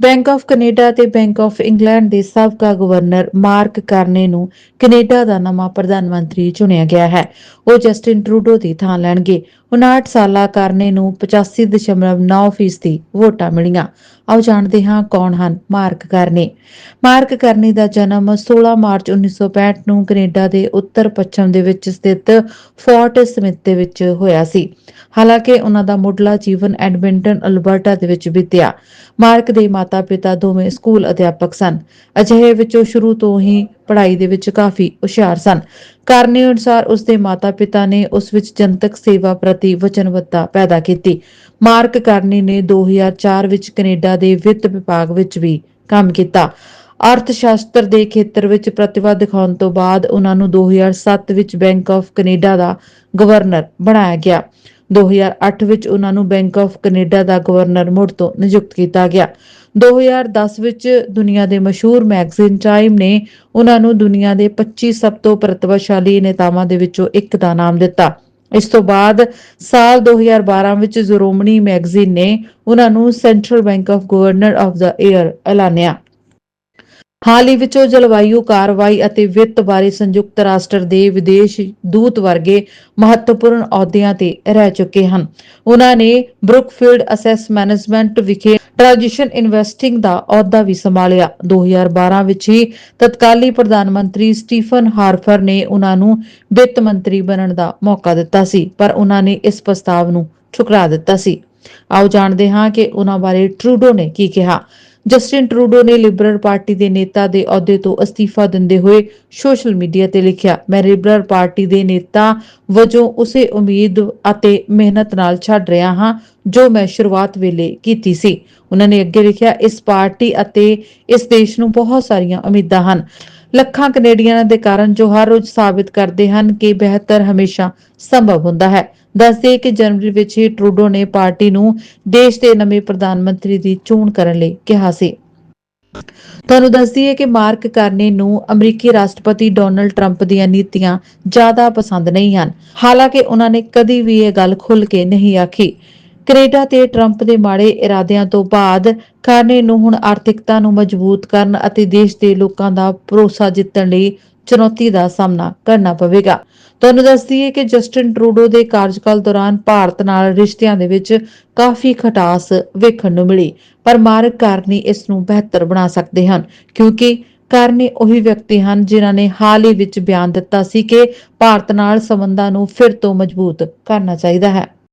Bank of Canada ਤੇ bank of England ਦੇ ਸਾਬਕਾ ਗਵਰਨਰ ਮਾਰਕ ਕਰਨੇ ਨੂੰ ਕੈਨੇਡਾ ਦਾ ਨਵਾਂ ਪ੍ਰਧਾਨ ਮੰਤਰੀ ਚੁਣਿਆ ਗਿਆ ਹੈ। ਉਹ ਜਸਟਿਨ ਟਰੂਡੋ ਦੀ ਥਾਂ ਲੈਣਗੇ। 59 ਸਾਲਾ ਕਾਰਨੇ ਨੂੰ 85.9% ਵੋਟਾਂ ਮਿਲੀਆਂ। ਆਓ ਜਾਣਦੇ ਹਾਂ ਕੌਣ ਹਨ ਮਾਰਕ ਕਾਰਨੇ। ਮਾਰਕ ਕਾਰਨੇ ਦਾ ਜਨਮ 16 ਮਾਰਚ 1965 ਨੂੰ ਕੈਨੇਡਾ ਦੇ ਉੱਤਰ ਪੱਛਮ ਦੇ ਵਿੱਚ ਸਥਿਤ ਫੋਰਟ ਸਮਿਥ ਦੇ ਵਿੱਚ ਹੋਇਆ ਸੀ। ਹਾਲਾਂਕਿ ਉਹਨਾਂ ਦਾ ਮੁੱਢਲਾ ਜੀਵਨ ਐਡਮਿੰਟਨ, ਅਲਬਰਟਾ ਦੇ ਵਿੱਚ ਬੀਤਿਆ। ਮਾਰਕ ਦੇ ਮਾਤਾ-ਪਿਤਾ ਦੋਵੇਂ ਸਕੂਲ ਅਧਿਆਪਕ ਸਨ। ਅਜਿਹੇ ਵਿੱਚੋਂ ਸ਼ੁਰੂ ਤੋਂ ਹੀ ਪੜ੍ਹਾਈ ਦੇ ਵਿੱਚ ਕਾਫੀ ਹੁਸ਼ਿਆਰ ਸਨ। ਕਾਰਨੇ ਅਨੁਸਾਰ ਉਸ ਦੇ ਮਾਤਾ-ਪਿਤਾ ਨੇ ਉਸ ਵਿੱਚ ਜਨਤਕ ਸੇਵਾ ਪ੍ਰਤੀ ਵਚਨਬੱਧਤਾ ਪੈਦਾ ਕੀਤੀ। ਮਾਰਕ ਕਾਰਨੇ ਨੇ 2004 ਵਿੱਚ ਕੈਨੇਡਾ ਦੇ ਵਿੱਤ ਵਿਭਾਗ ਵਿੱਚ ਵੀ ਕੰਮ ਕੀਤਾ। ਅਰਥ ਸ਼ਾਸਤਰ ਦੇ ਖੇਤਰ ਵਿੱਚ ਪ੍ਰਤਿਭਾ ਦਿਖਾਉਣ ਤੋਂ ਬਾਅਦ ਉਹਨਾਂ ਨੂੰ 2007 ਵਿੱਚ ਬੈਂਕ ਆਫ ਕੈਨੇਡਾ ਦਾ ਗਵਰਨਰ ਬਣਾਇਆ ਗਿਆ। 2008 ਵਿੱਚ ਉਹਨਾਂ ਨੂੰ ਬੈਂਕ ਆਫ ਕੈਨੇਡਾ ਦਾ ਗਵਰਨਰ ਮੁੜ ਤੋਂ ਨਿਯੁਕਤ ਕੀਤਾ ਗਿਆ। 2010 ਵਿੱਚ ਦੁਨੀਆ ਦੇ ਮਸ਼ਹੂਰ ਮੈਗਜ਼ੀਨ ਟਾਈਮ ਨੇ ਉਹਨਾਂ ਨੂੰ ਦੁਨੀਆ ਦੇ 25 ਸਭ ਤੋਂ ਪ੍ਰਤਿਭਾਸ਼ਾਲੀ ਨੇਤਾਵਾਂ ਦੇ ਵਿੱਚੋਂ ਇੱਕ ਦਾ ਨਾਮ ਦਿੱਤਾ। ਇਸ ਤੋਂ ਬਾਅਦ ਸਾਲ 2012 ਵਿੱਚ ਜ਼ਰੋਮਨੀ ਮੈਗਜ਼ੀਨ ਨੇ ਉਹਨਾਂ ਨੂੰ central bank of governor of the year ਐਲਾਨਿਆ। ਹਾਲ ਹੀ ਵਿੱਚ ਉਹ ਜਲਵਾਯੂ, ਕਾਰਵਾਈ ਅਤੇ ਵਿੱਤ ਬਾਰੇ ਸੰਯੁਕਤ ਰਾਸ਼ਟਰ ਦੇ ਵਿਦੇਸ਼ ਦੂਤ ਵਰਗੇ ਮਹੱਤਵਪੂਰਨ ਅਹੁਦਿਆਂ ਤੇ ਰਹਿ ਚੁੱਕੇ ਹਨ। ਉਹਨਾਂ ਨੇ ਬਰੁਕਫੀਲਡ ਅਸੈਸ ਮੈਨੇਜਮੈਂਟ ਵਿਖੇ ਟ੍ਰਾਂਜੀਸ਼ਨ ਇਨਵੈਸਟਿੰਗ ਦਾ ਅਹੁਦਾ ਵੀ ਸੰਭਾਲਿਆ। 2012 ਵਿੱਚ ਹੀ ਤਤਕਾਲੀ ਪ੍ਰਧਾਨ ਮੰਤਰੀ ਸਟੀਫਨ ਹਾਰਫਰ ਨੇ ਉਹਨਾਂ ਨੂੰ ਵਿੱਤ ਮੰਤਰੀ ਬਣਨ ਦਾ ਮੌਕਾ ਦਿੱਤਾ ਸੀ, ਪਰ ਉਹਨਾਂ ਨੇ ਇਸ ਪ੍ਰਸਤਾਵ ਨੂੰ ਠੁਕਰਾ ਦਿੱਤਾ ਸੀ। ਆਓ ਜਾਣਦੇ ਹਾਂ ਕਿ ਉਹਨਾਂ ਬਾਰੇ ਟਰੂਡੋ ਨੇ ਕੀ ਕਿਹਾ। ਜਸਟਿਨ ਟਰੂਡੋ ਨੇ ਲਿਬਰਲ ਪਾਰਟੀ ਦੇ ਨੇਤਾ ਦੇ ਅਹੁਦੇ ਤੋਂ ਅਸਤੀਫਾ ਦਿੰਦੇ ਹੋਏ ਸੋਸ਼ਲ ਮੀਡੀਆ ਤੇ ਲਿਖਿਆ, ਮੈਂ ਲਿਬਰਲ ਪਾਰਟੀ ਦੇ ਨੇਤਾ ਵਜੋਂ ਉਸੇ ਉਮੀਦ ਅਤੇ ਮਿਹਨਤ ਨਾਲ ਛੱਡ ਰਿਹਾ ਹਾਂ ਜੋ ਮੈਂ ਸ਼ੁਰੂਆਤ ਵੇਲੇ ਕੀਤੀ ਸੀ। ਉਹਨਾਂ ਨੇ ਅੱਗੇ ਲਿਖਿਆ ਇਸ ਪਾਰਟੀ ਅਤੇ ਇਸ ਦੇਸ਼ ਨੂੰ ਬਹੁਤ ਸਾਰੀਆਂ ਉਮੀਦਾਂ ਹਨ। ਲੱਖਾਂ ਕੈਨੇਡੀਅਨਾਂ ਦੇ ਕਾਰਨ ਜੋ ਹਰ ਰੋਜ਼ ਸਾਬਿਤ ਕਰਦੇ ਹਨ ਕਿ ਬਿਹਤਰ ਹਮੇਸ਼ਾ ਸੰਭਵ ਹੁੰਦਾ ਹੈ। ਦੱਸਦੇ ਕਿ ਜਨਵਰੀ ਵਿੱਚ ਹੀ ਟਰੂਡੋ ਨੇ ਪਾਰਟੀ ਨੂੰ ਦੇਸ਼ ਦੇ ਨਵੇਂ ਪ੍ਰਧਾਨ ਮੰਤਰੀ ਦੀ ਚੋਣ ਕਰਨ ਲਈ ਕਿਹਾ ਸੀ। ਤੁਹਾਨੂੰ ਦੱਸ ਦਈਏ ਕਿ ਮਾਰਕ ਕਾਰਨੇ ਨੂੰ ਅਮਰੀਕੀ ਰਾਸ਼ਟਰਪਤੀ ਡੋਨਲਡ ਟਰੰਪ ਦੀਆਂ ਨੀਤੀਆਂ ਜ਼ਿਆਦਾ ਪਸੰਦ ਨਹੀਂ ਹਨ। ਹਾਲਾਂਕਿ ਉਹਨਾਂ ਨੇ ਕਦੀ ਵੀ ਇਹ ਗੱਲ ਖੁੱਲ੍ਹ ਕੇ ਨਹੀਂ ਆਖੀ। ਕੈਨੇਡਾ ਤੇ ਟਰੰਪ ਦੇ ਮਾੜੇ ਇਰਾਦਿਆਂ ਤੋਂ ਬਾਅਦ ਕਾਰਨੇ ਨੂੰ ਹੁਣ ਆਰਥਿਕਤਾ ਨੂੰ ਮਜ਼ਬੂਤ ਕਰਨ ਅਤੇ ਦੇਸ਼ ਦੇ ਲੋਕਾਂ ਦਾ ਭਰੋਸਾ ਜਿੱਤਣ ਲਈ ਚੁਣੌਤੀ ਦਾ ਸਾਹਮਣਾ ਕਰਨਾ ਪਵੇਗਾ। ਤੁਹਾਨੂੰ ਦੱਸ ਦਈਏ ਕਿ ਜਸਟਿਨ ਟਰੂਡੋ ਦੇ ਕਾਰਜਕਾਲ ਦੌਰਾਨ ਭਾਰਤ ਨਾਲ ਰਿਸ਼ਤਿਆਂ ਦੇ ਵਿੱਚ ਕਾਫੀ ਖਟਾਸ ਵੇਖਣ ਨੂੰ ਮਿਲੀ, ਪਰ ਮਾਰਕ ਕਾਰਨੀ ਇਸ ਨੂੰ ਬਿਹਤਰ ਬਣਾ ਸਕਦੇ ਹਨ, ਕਿਉਂਕਿ ਕਾਰਨੀ ਉਹੀ ਵਿਅਕਤੀ ਹਨ ਜਿਨ੍ਹਾਂ ਨੇ ਹਾਲ ਹੀ ਵਿੱਚ ਬਿਆਨ ਦਿੱਤਾ ਸੀ ਕਿ ਭਾਰਤ ਨਾਲ ਸੰਬੰਧਾਂ ਨੂੰ ਫਿਰ ਤੋਂ ਮਜ਼ਬੂਤ ਕਰਨਾ ਚਾਹੀਦਾ ਹੈ।